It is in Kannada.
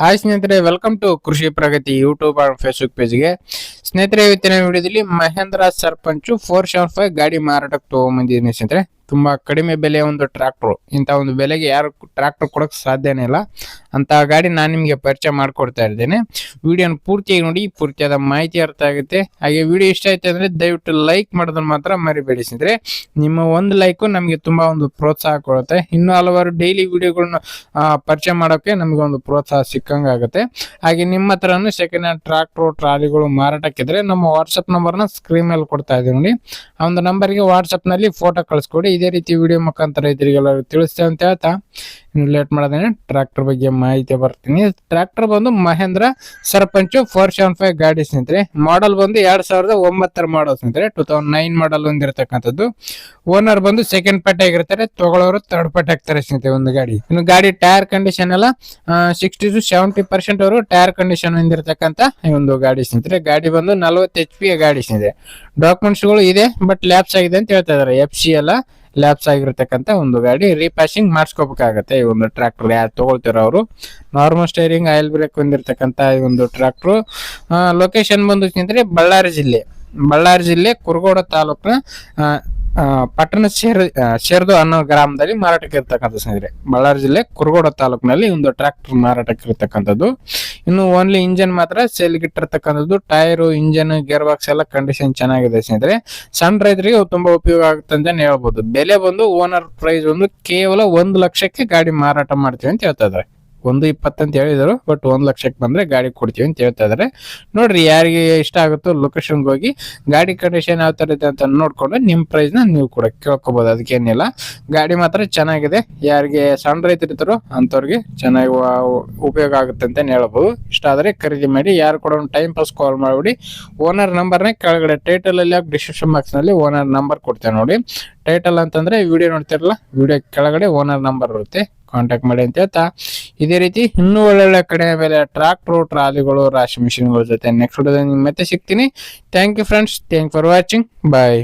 ಹಾಯ್ ಸ್ನೇಹಿತರೆ welcome to Krishi Pragati YouTube and Facebook ಪೇಜ್ಗೆ ಸ್ನೇಹಿತರೆ, ಇವತ್ತಿನ ವಿಡಿಯೋದಲ್ಲಿ Mahindra Sarpanch four seven five ಗಾಡಿ ಮಾರಾಟಕ್ಕೆ ತೊಗೊಂಬಂದಿದ್ದೀನಿ ಸ್ನೇಹಿತರೆ. ತುಂಬಾ ಕಡಿಮೆ ಬೆಲೆಯ ಒಂದು ಟ್ರಾಕ್ಟರ್ ಇಂಥ ಒಂದು ಬೆಲೆಗೆ ಯಾರು ಟ್ರಾಕ್ಟರ್ ಕೊಡಕ್ ಸಾಧ್ಯನೇ ಇಲ್ಲ. ಅಂತಹ ಗಾಡಿ ನಾನು ನಿಮಗೆ ಪರಿಚಯ ಮಾಡ್ಕೊಡ್ತಾ ಇದ್ದೇನೆ. ವಿಡಿಯೋನ ಪೂರ್ತಿಯಾಗಿ ನೋಡಿ, ಪೂರ್ತಿಯಾದ ಮಾಹಿತಿ ಅರ್ಥ ಆಗುತ್ತೆ. ಹಾಗೆ ವಿಡಿಯೋ ಇಷ್ಟ ಆಯ್ತು ಅಂದ್ರೆ ದಯವಿಟ್ಟು ಲೈಕ್ ಮಾಡೋದನ್ನ ಮಾತ್ರ ಮರಿಬೇಡಿ ಸ್ನೇಹಿತರೆ. ನಿಮ್ಮ ಒಂದು ಲೈಕು ನಮಗೆ ತುಂಬಾ ಒಂದು ಪ್ರೋತ್ಸಾಹ ಕೊಡುತ್ತೆ. ಇನ್ನು ಹಲವಾರು ಡೈಲಿ ವಿಡಿಯೋಗಳನ್ನ ಪರಿಚಯ ಮಾಡೋಕೆ ನಮಗೆ ಒಂದು ಪ್ರೋತ್ಸಾಹ ಸಿಕ್ಕಂಗೆ ಆಗುತ್ತೆ. ಹಾಗೆ ನಿಮ್ಮ ಹತ್ರನೂ ಸೆಕೆಂಡ್ ಹ್ಯಾಂಡ್ ಟ್ರಾಕ್ಟರ್ ಟ್ರಾಲಿಗಳು ಮಾರಾಟಕ್ಕಿದ್ರೆ ನಮ್ಮ ವಾಟ್ಸಪ್ ನಂಬರ್ನ ಸ್ಕ್ರೀನ್ ಮೇಲೆ ಕೊಡ್ತಾ ಇದ್ದೀವಿ ನೋಡಿ. ಆ ಒಂದು ನಂಬರ್ಗೆ ವಾಟ್ಸಪ್ನಲ್ಲಿ ಫೋಟೋ ಕಳಿಸ್ಕೊಡಿ. ಇದೇ ರೀತಿ ವಿಡಿಯೋ ಮುಖಾಂತರ ರೈತರಿಗೆಲ್ಲ ತಿಳಿಸ್ತೇವೆ ಅಂತ ಹೇಳ್ತಾ. ಇನ್ನು ಲೇಟ್ ಮಾಡೋದೇನೆ ಟ್ರಾಕ್ಟರ್ ಬಗ್ಗೆ ಮಾಹಿತಿ ಬರ್ತೀನಿ. ಟ್ರಾಕ್ಟರ್ ಬಂದು Mahindra Sarpanch four seven five ಗಾಡಿ ಸ್ನೇಹಿತರೆ. ಮಾಡಲ್ ಬಂದು ಎರಡ್ ಸಾವಿರದ ಒಂಬತ್ತರ ಮಾಡಲ್ ಸ್ನೇಹಿತರೆ. ಟೂ ತೌಸಂಡ್ ನೈನ್ ಮಾಡಲ್ ಒಂದಿರತಕ್ಕಂಥದ್ದು ಓನರ್ ಬಂದು ಸೆಕೆಂಡ್ ಪಾರ್ಟಿ ಆಗಿರ್ತಾರೆ. ತಗೊಳ್ಳೋರು ತರ್ಡ್ ಪಾರ್ಟಿ ಆಗ್ತಾರೆ ಸ್ನೇಹಿತರೆ ಒಂದು ಗಾಡಿ. ಇನ್ನು ಗಾಡಿ ಟೈರ್ ಕಂಡೀಷನ್ ಎಲ್ಲ ಸಿಕ್ಸ್ಟಿ ಟು ಸೆವೆಂಟಿ ಪರ್ಸೆಂಟ್ ಅವರು ಟೈರ್ ಕಂಡೀಷನ್ ಹೊಂದಿರತಕ್ಕಂತ ಒಂದು ಗಾಡಿ ಸ್ನೇಹಿತರೆ. ಗಾಡಿ ಬಂದು ನಲ್ವತ್ತು ಎಚ್ ಪಿ ಗಾಡಿ ಸ್ನೇಹಿತರೆ. ಡಾಕ್ಯುಮೆಂಟ್ಸ್ಗಳು ಇದೆ ಬಟ್ ಲ್ಯಾಬ್ಸ್ ಆಗಿದೆ ಅಂತ ಹೇಳ್ತಾ ಇದಾರೆ ಎಫ್ ಸಿ ಎಲ್ಲ ಲ್ಯಾಬ್ಸ್ ಆಗಿರತಕ್ಕಂಥ ಒಂದು ಗಾಡಿ. ರೀಪಾಸಿಂಗ್ ಮಾಡಿಸ್ಕೋಬೇಕಾಗತ್ತೆ ಒಂದು ಟ್ರ್ಯಾಕ್ಟರ್ ಯಾರು ತಗೊಳ್ತಿರೋ ಅವರು. ನಾರ್ಮಲ್ ಸ್ಟೇರಿಂಗ್ ಆಯಿಲ್ ಬ್ರೇಕ್ ಹೊಂದಿರತಕ್ಕಂಥ ಈ ಒಂದು ಟ್ರ್ಯಾಕ್ಟ್ರು ಲೊಕೇಶನ್ ಬಂದು ಸ್ನೇಹಿತರೆ ಬಳ್ಳಾರಿ ಜಿಲ್ಲೆ. ಬಳ್ಳಾರಿ ಜಿಲ್ಲೆ ಕುರುಗೋಡ ತಾಲೂಕಿನ ಪಟ್ಟಣ ಸೇರ್ ಆ, ಸೇರ್ದು ಅನ್ನೋ ಗ್ರಾಮದಲ್ಲಿ ಮಾರಾಟಕ್ಕೆ ಇರ್ತಕ್ಕಂಥ ಸ್ನೇಹಿತರೆ. ಬಳ್ಳಾರಿ ಜಿಲ್ಲೆ ಕುರುಗೋಡ ತಾಲೂಕಿನಲ್ಲಿ ಒಂದು ಟ್ರ್ಯಾಕ್ಟರ್ ಮಾರಾಟಕ್ಕೆ ಇರ್ತಕ್ಕಂಥದ್ದು ಇನ್ನು ಓನ್ಲಿ ಇಂಜನ್ ಮಾತ್ರ ಸೇಲ್ಗಿಟ್ಟಿರ್ತಕ್ಕಂಥದ್ದು ಟೈರು ಇಂಜನ್ ಗೇರ್ ಬಾಕ್ಸ್ ಎಲ್ಲ ಕಂಡೀಷನ್ ಚೆನ್ನಾಗಿದೆ ಸ್ನೇಹಿತರೆ. ಸಣ್ಣ ರೈತರಿಗೆ ತುಂಬಾ ಉಪಯೋಗ ಆಗುತ್ತೆ ಅಂತಾನೆ ಹೇಳ್ಬೋದು. ಬೆಲೆ ಬಂದು ಓನರ್ ಪ್ರೈಸ್ ಒಂದು ಕೇವಲ ಒಂದು ಲಕ್ಷಕ್ಕೆ ಗಾಡಿ ಮಾರಾಟ ಮಾಡ್ತೀವಿ ಅಂತ ಹೇಳ್ತಾ ಇದ್ದಾರೆ. ಒಂದು ಇಪ್ಪತ್ತು ಅಂತ ಹೇಳಿದರು ಬಟ್ ಒಂದು ಲಕ್ಷಕ್ಕೆ ಬಂದರೆ ಗಾಡಿ ಕೊಡ್ತೀವಿ ಅಂತ ಹೇಳ್ತಾ ಇದ್ದಾರೆ. ನೋಡ್ರಿ, ಯಾರಿಗೆ ಇಷ್ಟ ಆಗುತ್ತೋ ಲೊಕೇಶನ್ಗೆ ಹೋಗಿ, ಗಾಡಿ ಕಂಡೀಷನ್ ಯಾವ ಥರ ಇದೆ ಅಂತ ನೋಡಿಕೊಂಡು ನಿಮ್ಮ ಪ್ರೈಸ್ನ ನೀವು ಕೂಡ ಕೇಳ್ಕೊಬೋದು, ಅದಕ್ಕೇನಿಲ್ಲ. ಗಾಡಿ ಮಾತ್ರ ಚೆನ್ನಾಗಿದೆ. ಯಾರಿಗೆ ಸಣ್ಣ ರೈತರಿರ್ತಾರೋ ಅಂಥವ್ರಿಗೆ ಚೆನ್ನಾಗಿ ಉಪಯೋಗ ಆಗುತ್ತೆ ಅಂತ ಹೇಳ್ಬೋದು. ಇಷ್ಟ ಆದರೆ ಖರೀದಿ ಮಾಡಿ, ಯಾರು ಕೂಡ ಒಂದು ಟೈಮ್ ಪಾಸ್ ಕಾಲ್ ಮಾಡಿಬಿಡಿ. ಓನರ್ ನಂಬರ್ನೇ ಕೆಳಗಡೆ ಟೈಟಲಲ್ಲಿ ಹಾಕಿ ಡಿಸ್ಕ್ರಿಪ್ಷನ್ ಬಾಕ್ಸ್ನಲ್ಲಿ ಓನರ್ ನಂಬರ್ ಕೊಡ್ತೇವೆ ನೋಡಿ. ಟೈಟಲ್ ಅಂತಂದರೆ ವಿಡಿಯೋ ನೋಡ್ತಿರಲ್ಲ ವಿಡಿಯೋ ಕೆಳಗಡೆ ಓನರ್ ನಂಬರ್ ಇರುತ್ತೆ. ಕಾಂಟ್ಯಾಕ್ಟ್ ಮಾಡಿ ಅಂತ ಹೇಳ್ತಾ, ಇದೇ ರೀತಿ ಇನ್ನೂ ಒಳ್ಳೊಳ್ಳೆ ಕಡಿಮೆ ಬೆಲೆ ಟ್ರಾಕ್ಟ್ರು ಟ್ರಾಲಿಗಳು ರಾಶಿ ಮಿಷಿನ್ಗಳ ಜೊತೆ ನೆಕ್ಸ್ಟ್ ಮತ್ತೆ ಸಿಗ್ತೀನಿ. Thank you friends thank for watching bye